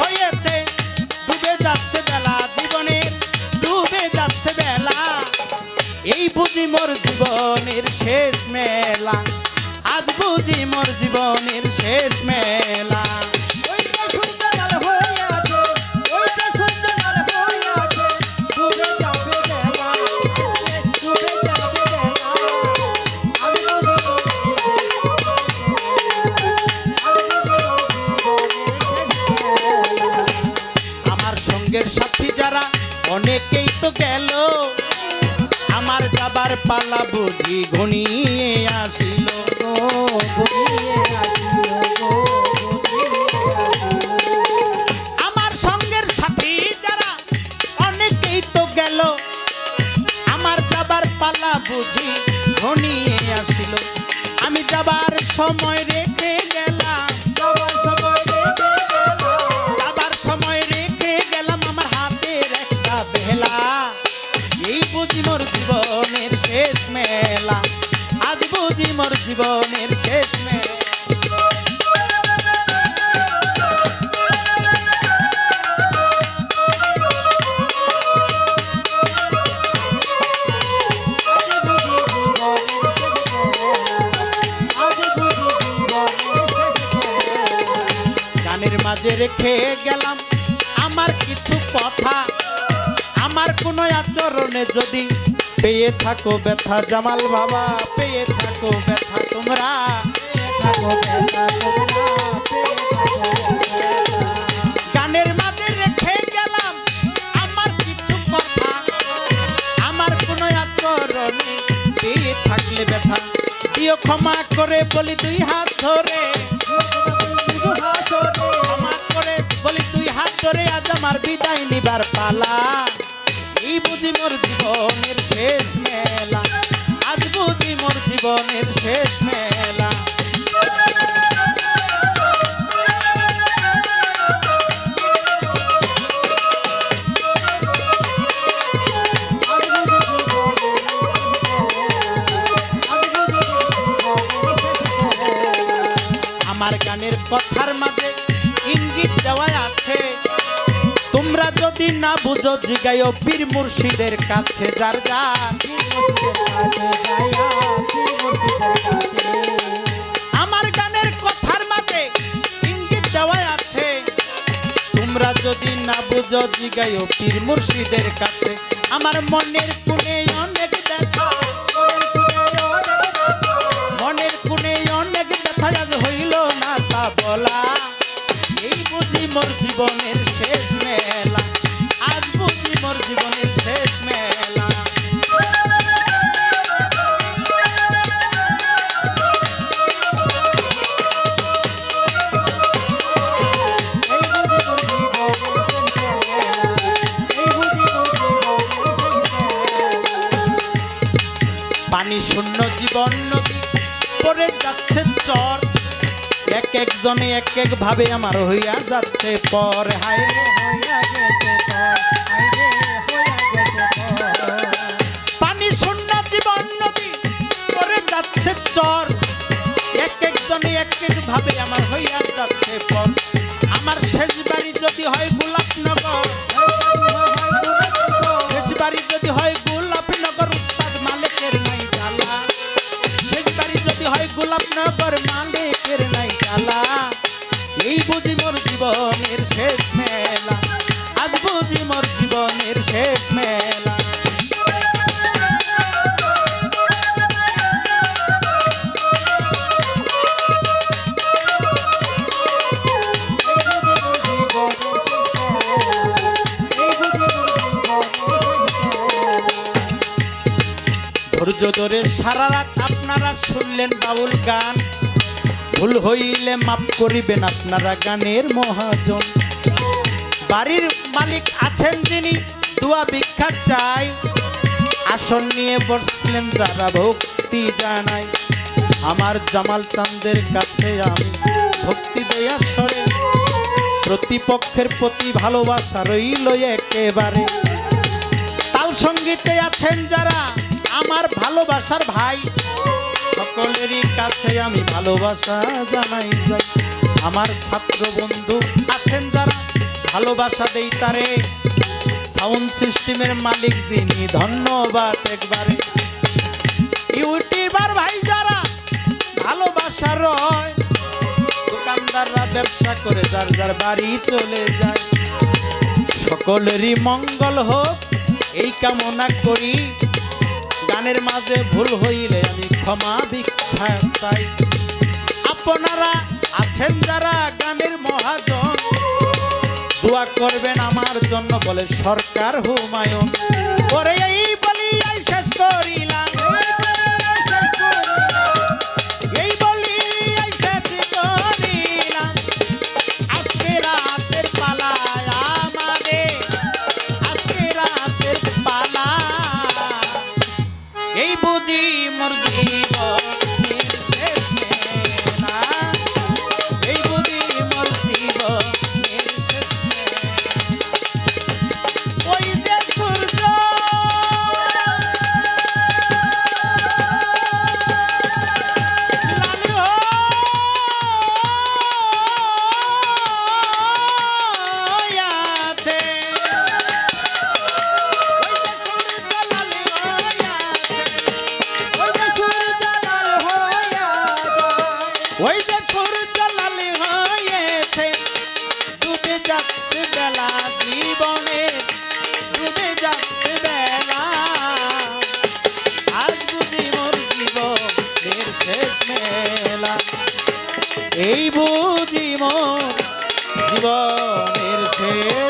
হয়েছে যাচ্ছে জীবনে, ডুবে যাচ্ছে এই বুঝি মোর শেষ মেলা, আজ বুঝি মোর জীবনের শেষ মেলা। যাবার পালা বুঝি ঘনিয়ে আসিল আমার সঙ্গের সাথী যারা অনেকেই তো গেল, আমার যাবার পালা বুঝি ঘনিয়ে আসিল। আমি যাবার সময় রেখে বুঝি মোর জীবনের শেষ গানের মাঝে রেখে গেলাম আমার কিছু কথা। আমার কোনো আচরণে যদি পেয়ে থাকো ব্যথা জামাল বাবা, পেয়ে থাকো ব্যথা তোমরা গানের মাঝে রেখে গেলাম আমার কিছু কথা, আমার কোনো আচরণে থাকলে ব্যথা। দিও ক্ষমা করে বলি দুই হাত ধরে, ক্ষমা করে বলি তুই হাত ধরে, আজ আমার বিদায় নিবার পালা। এই বুঝি মোর জীবনের শেষ মেলা। যদি না বুঝো, জিগাইও পীর মুর্শিদের কাছে, যার যার। আমার গানের কথার মাঝে ইঙ্গিত দেওয়া আছে। তোমরা যদি না বুঝো, জিগাইও পীর মুর্শিদের কাছে। আমার মনের কোণে অনেক দেখা মনের কোণে অনেক ব্যথা আজ হইল না তা বলা। এই বুঝি মোর জীবনের শেষ মেলা। জীবনের পানি শূন্য জীবন নদী পড়ে যাচ্ছে চর। এক একজনে এক এক ভাবে আমার হইয়া যাচ্ছে পর। চর। এক এক এক ভাবে আমার হইয়া যাচ্ছে পর। আমার শেষ বাড়ি যদি হয় ধৈর্য ধরে সারা রাত আপনারা শুনলেন বাউল গান। ভুল হইলে মাফ করিবেন আপনারা গানের মহাজন। বাড়ির মালিক আছেন যিনি দুয়া ভিক্ষা চাই। আসন নিয়ে বসলেন যারা, ভক্তি জানাই। আমার জামাল চাঁদের কাছে আমি ভক্তি দেয়া সরে। প্রতিপক্ষের প্রতি ভালোবাসা রইল একেবারে। তাল সঙ্গীতে আছেন যারা, আমার ভালোবাসার ভাই। সকলেরই কাছে আমি ভালোবাসা জানাই আমার ছাত্র বন্ধু আছেন যারা, ভালোবাসা দেই তারে। সাউন্ড সিস্টেমের মালিক যিনি, ধন্যবাদ একবারে। ইউটিউবার ভাই যারা ভালোবাসা রয়, দোকানদাররা ব্যবসা করে, যার যার বাড়ি চলে যায়। সকলেরই মঙ্গল হোক, এই কামনা করি। গানের মাঝে ভুল হইলে আমি ক্ষমা ভিক্ষা চাই। আপনারা আছেন যারা গানের মহাজন দোয়া করবেন আমার জন্য বলে সরকার হুমায়ুন। ওই যে সূর্য লালি হয়েছে, ডুবে যাচ্ছে বেলা জীবনে, ডুবে যাচ্ছে বেলা। আজ বুঝি মোর জীবনের শেষ মেলা। এই বুঝি মোর জীবনের শেষ